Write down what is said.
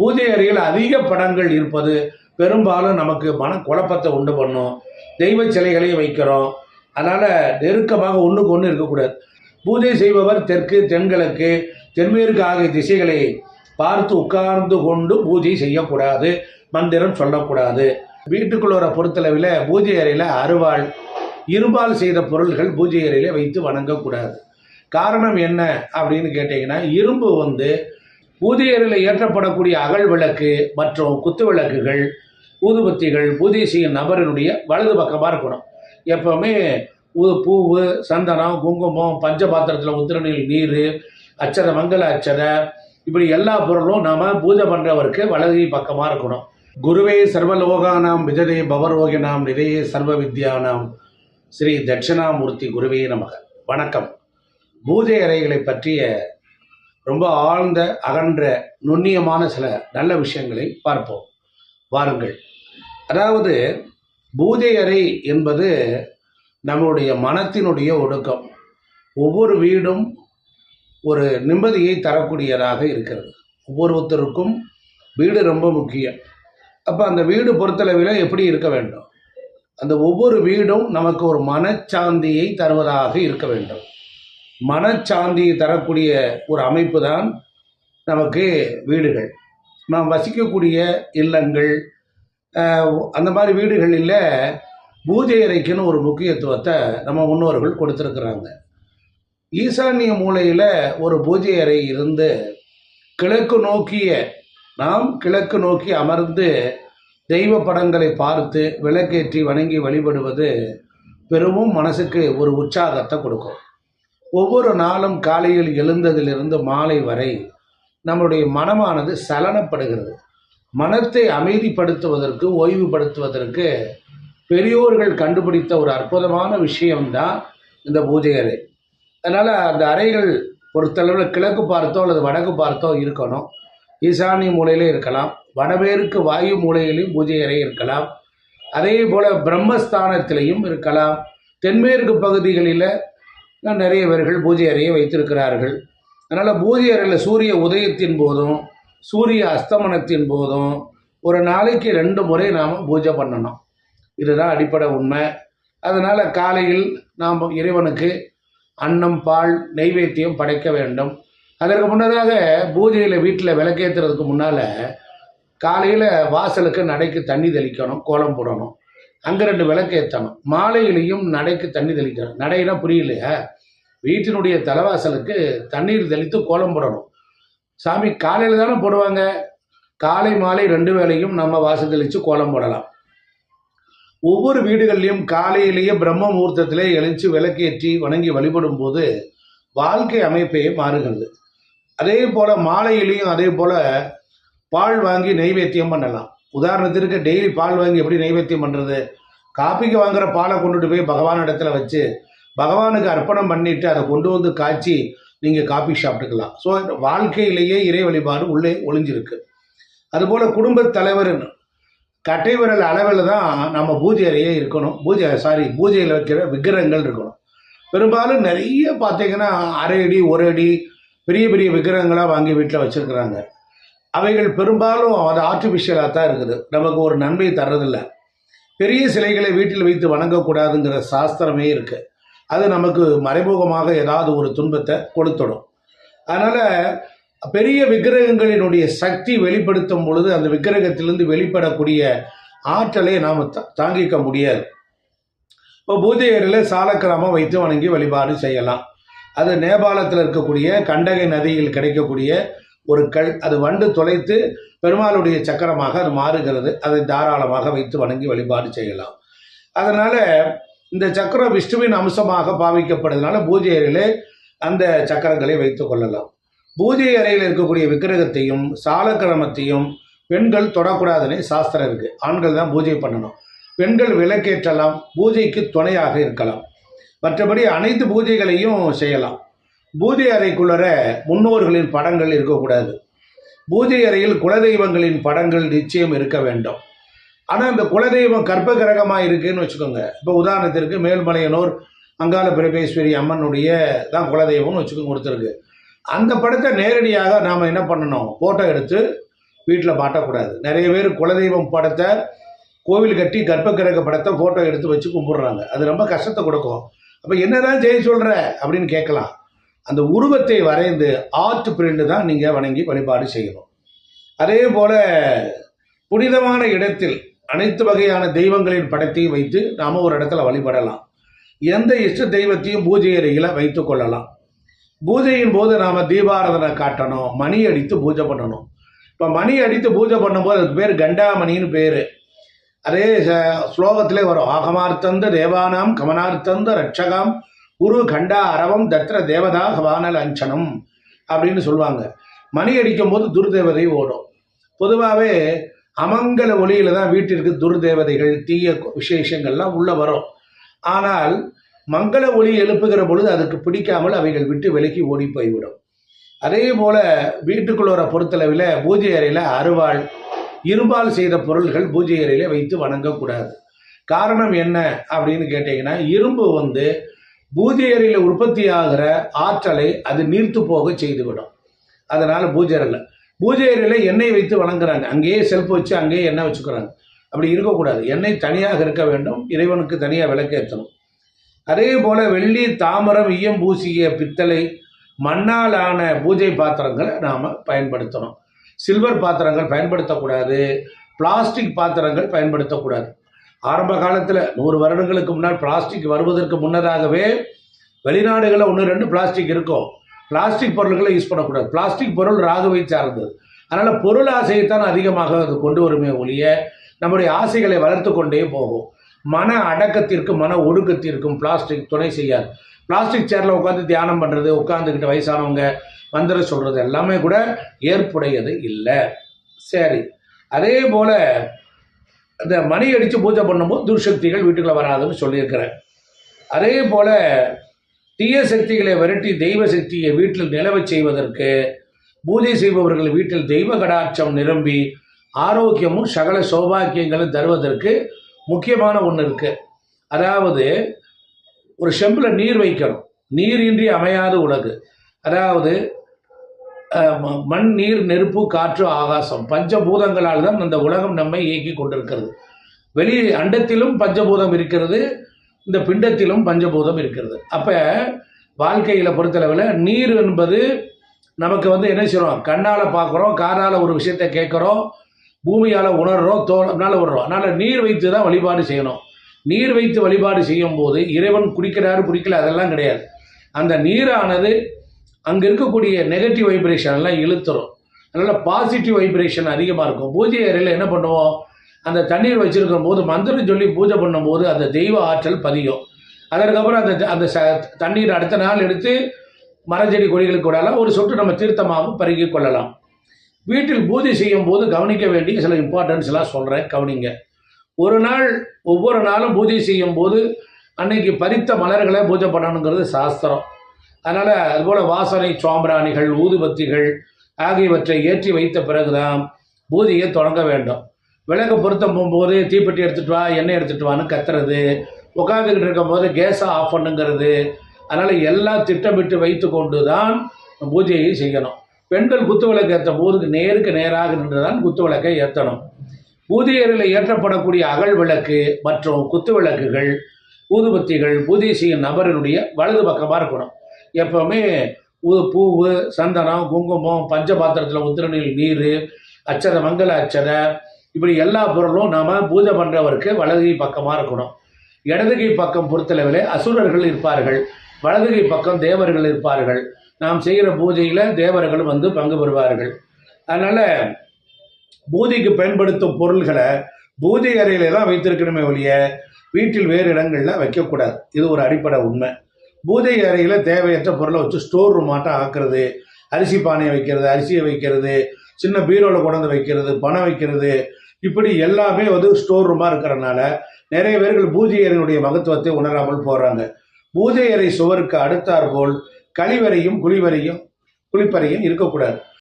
பூஜை அறையில் அதிக படங்கள் இருப்பது பெரும்பாலும் நமக்கு மன குழப்பத்தை உண்டு பண்ணும். தெய்வ சிலைகளையும் வைக்கிறோம். அதனால் நெருக்கமாக ஒன்றுக்கு ஒன்று இருக்கக்கூடாது. பூஜை செய்பவர் தெற்கு தென்கிழக்கு தென்மேற்கு ஆகிய திசைகளை பார்த்து உட்கார்ந்து கொண்டு பூஜை செய்யக்கூடாது. மந்திரம் சொல்லக்கூடாது. வீட்டுக்குள்ளோர பொறுத்தளவில் பூஜை அறையில் அருவாள் இரும்பால் செய்த பொருள்கள் பூஜை அறையில் வைத்து வணங்கக்கூடாது. காரணம் என்ன அப்படின்னு கேட்டிங்கன்னா இரும்பு வந்து பூஜை அறையில் ஏற்றப்படக்கூடிய அகல் விளக்கு மற்றும் குத்து விளக்குகள் ஊதுபத்திகள் பூஜை செய்யும் நபரினுடைய வலது பக்கமாக இருக்கணும். எப்போவுமே பூவு சந்தனம் குங்குமம் பஞ்ச பாத்திரத்தில் உத்திரணில் நீர் அச்சதை மங்கள அச்சதை இப்படி எல்லா பொருளும் நாம் பூஜை பண்ணுறவருக்கு வலது பக்கமாக இருக்கணும். குருவே சர்வலோகானாம் விஜதே பவரோகினாம் நிதையே சர்வ வித்யானாம் ஸ்ரீ தட்சிணாமூர்த்தி குருவே நமக. வணக்கம். பூஜை அறைகளை பற்றிய ரொம்ப ஆழ்ந்த அகன்ற நுண்ணியமான சில நல்ல விஷயங்களை பார்ப்போம். வாருங்கள். அதாவது பூஜை அறை என்பது நம்முடைய மனத்தினுடைய ஒடுக்கம். ஒவ்வொரு வீடும் ஒரு நிம்மதியை தரக்கூடியதாக இருக்கிறது. ஒவ்வொருத்தருக்கும் வீடு ரொம்ப முக்கியம். அப்போ அந்த வீடு பொறுத்தளவில் எப்படி இருக்க வேண்டும்? அந்த ஒவ்வொரு வீடும் நமக்கு ஒரு மனச்சாந்தியை தருவதாக இருக்க வேண்டும். மனச்சாந்தியை தரக்கூடிய ஒரு அமைப்பு தான் நமக்கு வீடுகள். நாம் வசிக்கக்கூடிய இல்லங்கள் அந்த மாதிரி வீடுகளில் பூஜை அறைக்குன்னு ஒரு முக்கியத்துவத்தை நம்ம முன்னோர்கள் கொடுத்துருக்குறாங்க. ஈசானிய மூலையில் ஒரு பூஜை அறை இருந்து கிழக்கு நோக்கிய நாம் கிழக்கு நோக்கி அமர்ந்து தெய்வ படங்களை பார்த்து விளக்கேற்றி வணங்கி வழிபடுவது பெருமும் மனசுக்கு ஒரு உற்சாகத்தை கொடுக்கும். ஒவ்வொரு நாளும் காலையில் எழுந்ததிலிருந்து மாலை வரை நம்முடைய மனமானது சலனப்படுகிறது. மனத்தை அமைதிப்படுத்துவதற்கு ஓய்வுபடுத்துவதற்கு பெரியோர்கள் கண்டுபிடித்த ஒரு அற்புதமான விஷயம்தான் இந்த பூஜை அறை. அதனால் அந்த அறைகள் பொறுத்தளவில் கிழக்கு பார்த்தோ அல்லது வடக்கு பார்த்தோ இருக்கணும். ஈசானி மூலையிலே இருக்கலாம். வடமேற்கு வாயு மூலையிலையும் பூஜை அறை இருக்கலாம். அதே போல் பிரம்மஸ்தானத்திலையும் இருக்கலாம். தென்மேற்கு பகுதிகளில் நிறைய பேர்கள் பூஜை அறையை வைத்திருக்கிறார்கள். அதனால் பூஜை அறையில் சூரிய உதயத்தின் போதும் சூரிய அஸ்தமனத்தின் போதும் ஒரு நாளைக்கு ரெண்டு முறை நாம் பூஜை பண்ணணும். இதுதான் அடிப்படை உண்மை. அதனால் காலையில் நாம் இறைவனுக்கு அன்னம் பால் நெய்வேத்தியம் படைக்க வேண்டும். அதற்கு முன்னதாக பூஜையில் வீட்டில் விளக்கேற்றுறதுக்கு முன்னால் காலையில் வாசலுக்கு நடைக்கு தண்ணி தெளிக்கணும் கோலம் போடணும். அங்கே ரெண்டு விளக்கு ஏற்றணும் மாலையிலையும் நடைக்கு தண்ணி தெளிக்கணும். நடைனா புரியலையா? வீட்டினுடைய தலைவாசலுக்கு தண்ணீர் தெளித்து கோலம் போடணும். சாமி காலையில் தானே போடுவாங்க? காலை மாலை ரெண்டு வேளையும் நம்ம வாசல் தெளித்து கோலம் போடலாம். ஒவ்வொரு வீடுகள்லையும் காலையிலேயே பிரம்ம முகூர்த்தத்திலே எழுச்சி விளக்கேற்றி வணங்கி வழிபடும் போது வாழ்க்கை அமைப்பையே மாறுகிறது. அதே போல் மாலையிலையும் அதே போல் பால் வாங்கி நெய்வேத்தியம் பண்ணலாம். உதாரணத்திற்கு டெய்லி பால் வாங்கி எப்படி நெய்வேத்தியம் பண்ணுறது காப்பிக்கு வாங்குற பாலை கொண்டுட்டு போய் பகவான் இடத்துல வச்சு பகவானுக்கு அர்ப்பணம் பண்ணிட்டு அதை கொண்டு வந்து காய்ச்சி நீங்கள் காப்பி சாப்பிட்டுக்கலாம். ஸோ வாழ்க்கையிலேயே இறை வழிபாடு உள்ளே ஒளிஞ்சிருக்கு. அதுபோல் குடும்ப தலைவர் கட்டை விரல் அளவில் தான் நம்ம பூஜை அறையே இருக்கணும். பூஜை சாரி பூஜையில் வைக்கிற விக்கிரகங்கள் இருக்கணும். பெரும்பாலும் நிறைய பார்த்தீங்கன்னா அரை அடி ஒரு அடி பெரிய பெரிய விக்கிரகங்களாக வாங்கி வீட்டில் வச்சுருக்குறாங்க. அவைகள் பெரும்பாலும் அது ஆர்டிஃபிஷியலாக தான் இருக்குது. நமக்கு ஒரு நன்மை தர்றதில்லை. பெரிய சிலைகளை வீட்டில் வைத்து வணங்கக்கூடாதுங்கிற சாஸ்திரமே இருக்குது அது நமக்கு மறைமுகமாக ஏதாவது ஒரு துன்பத்தை கொடுத்துடும். அதனால் பெரிய விக்கிரகங்களினுடைய சக்தி வெளிப்படுத்தும் பொழுது அந்த விக்கிரகத்திலிருந்து வெளிப்படக்கூடிய ஆற்றலை நாம் தாங்கிக்க முடியாது. இப்போ பூஜையரில் சாலக்கிராமம் வைத்து வணங்கி வழிபாடு செய்யலாம். அது நேபாளத்தில் இருக்கக்கூடிய கண்டகை நதியில் கிடைக்கக்கூடிய ஒரு கல் அது வண்டு தொலைத்து பெருமாளுடைய சக்கரமாக அது மாறுகிறது. அதை தாராளமாக வைத்து வணங்கி வழிபாடு செய்யலாம். அதனால் இந்த சக்கரம் விஷ்ணுவின் அம்சமாக பாவிக்கப்படுறதுனால பூஜை அறையிலே அந்த சக்கரங்களை வைத்து கொள்ளலாம். பூஜை அறையில் இருக்கக்கூடிய விக்கிரகத்தையும் சாலக்கிரமத்தையும் பெண்கள் தொடக்கூடாதுன்னு சாஸ்திரம் இருக்குது ஆண்கள் தான் பூஜை பண்ணணும். பெண்கள் விளக்கேற்றலாம் பூஜைக்கு துணையாக இருக்கலாம். மற்றபடி அனைத்து பூஜைகளையும் செய்யலாம். பூஜை அறைக்குள்ளர முன்னோர்களின் படங்கள் இருக்கக்கூடாது. பூஜை அறையில் குலதெய்வங்களின் படங்கள் நிச்சயம் இருக்க வேண்டும். ஆனால் இந்த குலதெய்வம் கர்ப்ப கிரகமாக இருக்குன்னு வச்சுக்கோங்க. இப்போ உதாரணத்திற்கு மேல்மலையனூர் அங்காள பிரபேஸ்வரி அம்மனுடைய தான் குலதெய்வம்னு வச்சுக்கோங்க கொடுத்துருக்கு. அந்த படத்தை நேரடியாக நாம் என்ன பண்ணணும்? ஃபோட்டோ எடுத்து வீட்டில் மாட்டக்கூடாது. நிறைய பேர் குலதெய்வம் படத்தை கோவில் கட்டி கர்ப்பகிரக படத்தை ஃபோட்டோ எடுத்து வச்சு கும்பிட்றாங்க. அது ரொம்ப கஷ்டத்தை கொடுக்கும். அப்போ என்னதான் செய்ய சொல்கிற அப்படின்னு கேட்கலாம். அந்த உருவத்தை வரைந்து ஆர்ட் பிரிண்ட் தான் நீங்கள் வணங்கி வழிபாடு செய்யணும். அதே போல் புனிதமான இடத்தில் அனைத்து வகையான தெய்வங்களின் படத்தையும் வைத்து நாம் ஒரு இடத்துல வழிபடலாம். எந்த இஷ்ட தெய்வத்தையும் பூஜை அறையில் வைத்து கொள்ளலாம். பூஜையின் போது நாம் தீபாராதனை காட்டணும் மணி அடித்து பூஜை பண்ணணும். இப்போ மணி அடித்து பூஜை பண்ணும்போது அதுக்கு பேர் கண்டாமணின்னு பேர். அதே ஸ்லோகத்திலே வரும் ஆகமார்த்தந்த தேவானாம் கமனார்த்தந்த ரட்சகாம் குரு கண்டா அரவம் தத்ர தேவதா வானல் அஞ்சனம் அப்படின்னு சொல்லுவாங்க. மணி அடிக்கும் போது துர்தேவதை ஓடும். பொதுவாகவே அமங்கல ஒளியில தான் வீட்டிற்கு துர்தேவதைகள் தீய விசேஷங்கள்லாம் உள்ள வரும். ஆனால் மங்கள ஒளி எழுப்புகிற பொழுது அதுக்கு பிடிக்காமல் அவைகள் விட்டு விலகி ஓடி போய்விடும். அதே போல வீட்டுக்குள்ளோர பொறுத்தளவில் பூஜை அறையில் அருவாள் இரும்பால் செய்த பொருள்கள் பூஜை அறையில் வைத்து வணங்கக்கூடாது. காரணம் என்ன அப்படின்னு கேட்டிங்கன்னா இரும்பு வந்து பூஜையறையில் உற்பத்தி ஆகிற ஆற்றலை அது நீர்த்து போக செய்துவிடும். அதனால் பூஜை அறையில். பூஜை அறையில் எண்ணெய் வைத்து வணங்குறாங்க. அங்கேயே செல்ஃப் வச்சு அங்கேயே எண்ணெய் வச்சுக்கிறாங்க. அப்படி இருக்கக்கூடாது. எண்ணெய் தனியாக இருக்க வேண்டும். இறைவனுக்கு தனியாக விளக்கேற்றணும். அதே போல் வெள்ளி தாமரம் ஈயம் பூசிய பித்தளை மண்ணால் ஆன பூஜை பாத்திரங்களை நாம் பயன்படுத்தணும். சில்வர் பாத்திரங்கள் பயன்படுத்தக்கூடாது. பிளாஸ்டிக் பாத்திரங்கள் பயன்படுத்தக்கூடாது. ஆரம்ப காலத்தில் நூறு வருடங்களுக்கு முன்னால் பிளாஸ்டிக் வருவதற்கு முன்னதாகவே வெளிநாடுகளில் ஒன்று ரெண்டு பிளாஸ்டிக் இருக்கும். பிளாஸ்டிக் பொருள்களை யூஸ் பண்ணக்கூடாது. பிளாஸ்டிக் பொருள் ராகுவை சார்ந்தது. அதனால் பொருள் ஆசையைத்தான் அதிகமாக அது கொண்டு வருமே ஒழிய நம்முடைய ஆசைகளை வளர்த்து கொண்டே போகும். மன அடக்கத்திற்கும் மன ஒடுக்கத்திற்கும் பிளாஸ்டிக் துணை செய்யாது. பிளாஸ்டிக் சேரில் உட்காந்து தியானம் பண்ணுறது உட்காந்துக்கிட்டு வயசானவங்க மந்திரம் சொல்கிறது எல்லாமே கூட ஏற்புடையது இல்லை. சரி. அதே போல் இந்த மணி அடித்து பூஜை பண்ணும்போது துர்சக்திகள் வீட்டுக்குள்ள வராதுன்னு சொல்லியிருக்கிறேன். அதே போல் தீய சக்திகளை விரட்டி தெய்வ சக்தியை வீட்டில் நிலவச் செய்வதற்கு பூஜை செய்பவர்கள் வீட்டில் தெய்வ கடாட்சம் நிரம்பி ஆரோக்கியமும் சகல சௌபாக்கியங்களும் தருவதற்கு முக்கியமான ஒன்று இருக்குது அதாவது ஒரு செம்பில் நீர் வைக்கணும். நீரின்றி அமையாத உலகு. அதாவது மண் நீர் நெருப்பு காற்று ஆகாசம். பஞ்சபூதங்களால் தான் இந்த உலகம் நம்மை இயக்கி கொண்டிருக்கிறது. வெளி அண்டத்திலும் பஞ்சபூதம் இருக்கிறது இந்த பிண்டத்திலும் பஞ்சபூதம் இருக்கிறது. அப்போ வாழ்க்கையில் பொறுத்தளவில் நீர் என்பது நமக்கு வந்து என்ன செய்கிறோம் கண்ணால் பார்க்குறோம் காதால் ஒரு விஷயத்தை கேட்குறோம் பூமியால் உணர்றோம் தோளால் உணர்றோம் அதனால் நீர் வைத்து தான் வழிபாடு செய்யணும். நீர் வைத்து வழிபாடு செய்யும் போது இறைவன் குடிக்கிறாரு குடிக்கல அதெல்லாம் கிடையாது. அந்த நீரானது அங்கே இருக்கக்கூடிய நெகட்டிவ் வைப்ரேஷன் எல்லாம் இழுத்துரும். அதனால் பாசிட்டிவ் வைப்ரேஷன் அதிகமாக இருக்கும். பூஜை அறையில் என்ன பண்ணுவோம்? அந்த தண்ணீர் வச்சிருக்கும் போது மந்திரம் சொல்லி பூஜை பண்ணும்போது அந்த தெய்வ ஆற்றல் பதியும். அதற்கப்புறம் அந்த அந்த ச- தண்ணீர் அடுத்த நாள் எடுத்து மரஞ்செடி கொடிகளுக்கு விடலாம். ஒரு சொட்டு நம்ம தீர்த்தமாகவும் பருகி கொள்ளலாம். வீட்டில் பூஜை செய்யும் போது கவனிக்க வேண்டிய சில இம்பார்ட்டன்ஸ் எல்லாம் சொல்கிறேன் கவனிங்க. ஒரு நாள் ஒவ்வொரு நாளும் பூஜை செய்யும் போது அன்னைக்கு பறித்த மலர்களை பூஜை பண்ணணுங்கிறது சாஸ்திரம். அதனால் அதுபோல் வாசனை சாம்பிராணிகள் ஊதுபத்திகள் ஆகியவற்றை ஏற்றி வைத்த பிறகுதான் பூஜையை தொடங்க வேண்டும். விளக்கு பொருத்தம் போகும்போது தீப்பெட்டி எடுத்துகிட்டு வா எண்ணெய் எடுத்துகிட்டு வான்னு கத்துறது உட்காந்துக்கிட்டு இருக்கும்போது கேஸை ஆஃப் பண்ணுங்கிறது அதனால் எல்லாம் திட்டமிட்டு வைத்து கொண்டு தான் பூஜையை செய்யணும். பெண்கள் குத்து விளக்கு ஏற்ற போதுக்கு நேருக்கு நேராக நின்று தான் குத்து விளக்கை ஏற்றணும் பூதியரில் ஏற்றப்படக்கூடிய அகல் விளக்கு மற்றும் குத்து விளக்குகள் ஊதுபத்திகள் பூஜை செய்யும் நபரினுடைய வலது பக்கமாக இருக்கணும். எப்பவுமே பூவு சந்தனம் குங்குமம் பஞ்சபாத்திரத்தில் உத்திரநீர் நீர் அச்சதை மங்கள அச்சதை இப்படி எல்லா பொருளும் நாம் பூஜை பண்ணுறவருக்கு வலதுகை பக்கமாக இருக்கணும். இடதுகை பக்கம் பொறுத்தளவில் அசுரர்கள் இருப்பார்கள். வலதுகை பக்கம் தேவர்கள் இருப்பார்கள். நாம் செய்கிற பூஜையில் தேவர்கள் வந்து பங்கு பெறுவார்கள். அதனால் பூஜைக்கு பயன்படுத்தும் பொருள்களை பூஜை அறையில தான் வைத்திருக்கணுமே ஒழிய வீட்டில் வேறு இடங்களில் வைக்கக்கூடாது. இது ஒரு அடிப்படை உண்மை. பூஜை அறையில் தேவையற்ற பொருளை வச்சு ஸ்டோர் ரூமாட்டம் ஆக்குறது அரிசி பானையை வைக்கிறது அரிசியை வைக்கிறது சின்ன பீரோவில் கொண்டு வைக்கிறது பணம் வைக்கிறது. இப்படி எல்லாமே வந்து ஸ்டோர் ரூமாக இருக்கிறனால நிறைய பேர்கள் பூஜை அறையினுடைய மகத்துவத்தை உணராமல் போகிறாங்க பூஜை அறை சுவருக்கு அடுத்தாற்போல் கழிவறையும் குளிவறையும் குளிப்பறையும் இருக்கக்கூடாது.